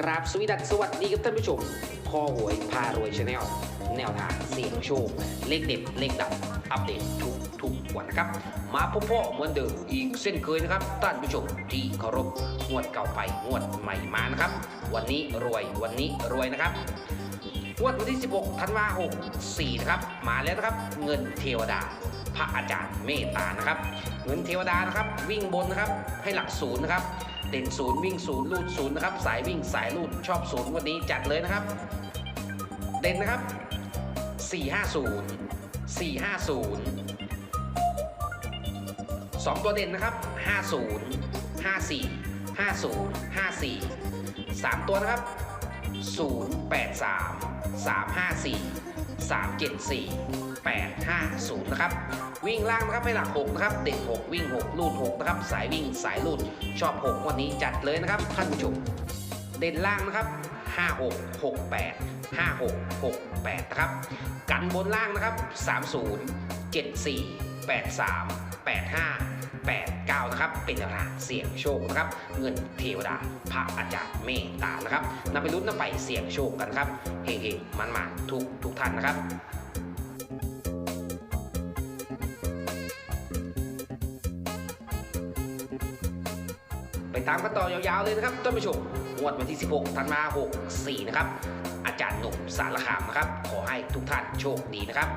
กราบสวีดัสสวัสดีครับท่านผู้ชมคอหวยพารวยชาแนลแนวทางเสี่ยงโชค เลขเด็ดเลขดับอัปเดตทุกทุกวันนะครับ มาพบพ่อเหมือนเดิมอีกเส้นเคยนะครับท่านผู้ชมที่เคารพงวดเก่าไปงวดใหม่มานะครับ วันนี้รวยวันนี้รวยนะครับงวดวันที่ 16ธันวาคม64นะครับมาแล้วนะครับเงินเทวดาพระอาจารย์เมตตานะครับ เงินเทวดานะครับ วิ่งบนนะครับให้หลักศูนย์นะครับ เด่นศูนย์วิ่งศูนย์ลูดศูนย์นะครับ สายวิ่งสายลูดชอบศูนย์วันนี้จัดเลยนะครับ เด่นนะครับ 450 450สองตัวเด่นนะครับ 50 54 50 54สามตัวนะครับ 083 354 374 850 นะครับ วิ่งล่างนะครับให้หลัก 6 นะครับ เด่น6วิ่ง 6 ลูด 6 นะครับ สายวิ่งสายลูด ชอบ 6 วันนี้จัดเลยนะครับท่านผู้ชม เด่นล่างนะครับ 56 68 56 68 นะครับ กันบนล่างนะครับ 30 74 83 85 89 นะครับ เป็นแนวทางเสี่ยงโชคนะครับ เงินเทวดา พระอาจารย์เมตตานะครับนำไปลุ้นนำไปเสี่ยงโชคกันครับเฮงๆมันๆทุกทุกท่านนะครับไปตามกันต่อยาวๆเลยนะครับท่านผู้ชมงวดวันที่ 16 ธันวาคม64 นะครับ จารย์หนุ่มสารคามนะครับ ขอให้ทุกท่านโชคดีนะครับ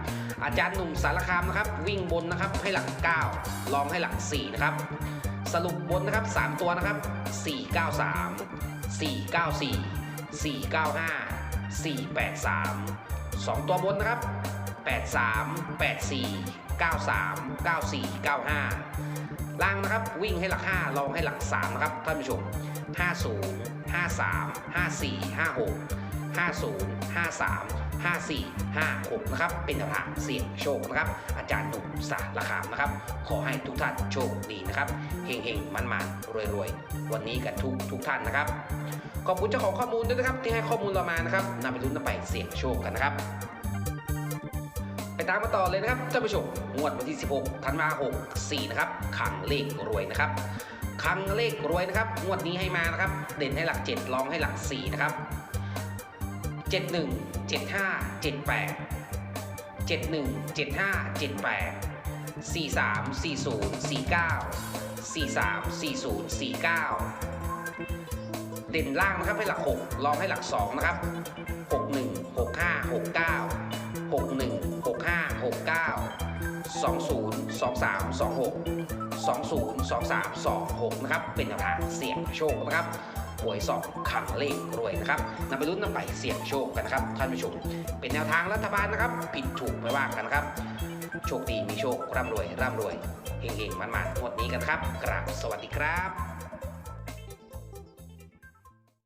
อาจารย์หนุ่มสารคามนะครับ วิ่งบนนะครับให้หลัก9ลองให้หลัก4นะครับ สรุปบนนะครับ 3 ตัวนะครับ 493 494 495 483 2 ตัวบนนะครับ 83 84 93 94 95 ล่างนะครับวิ่งให้หลัก 5 ลองให้หลัก 3 นะครับท่านผู้ชม 50 53 54 56 50 53 54 56นะครับเป็นแนวทางเสี่ยงโชคนะครับ อาจารย์หนุ่มสาระคามนะครับ ขอให้ทุกท่านโชคดีนะครับเฮงๆมันๆรวยๆ วันนี้กันทุกทุกท่านนะครับขอบคุณเจ้าของข้อมูลด้วยนะครับ ที่ให้ข้อมูลเรามานะครับนำไปลุ้นนำไปเสี่ยงโชคกันนะครับ ไปตามมาต่อเลยนะครับท่านผู้ชมงวดวันที่ 16ธันวาคม64นะครับขังเลขรวยนะครับขังเลขรวยนะครับงวดนี้ให้มานะครับ เด่นให้หลัก 7 รองให้หลัก4นะครับ 71 75 78 71 75 78 43 40 49 43 40 49 เด่นล่างนะครับให้หลัก6รองให้หลัก 2 นะครับ 61 65 69 61 65 69 20 23 26 20 23 26 นะครับ เป็นแนวทางเสี่ยงโชคนะครับ หวยสองขังเลขรวยนะครับนำไปรุ้นนำไปเสี่ยงโชคกันนะครับท่านผู้ชม เป็นแนวทางรัฐบาลนะครับ ผิดถูกไม่ว่ากันนะครับ โชคดีมีโชคร่ำรวยร่ำรวยเฮงๆมันๆงวดนี้กันครับกราบสวัสดีครับ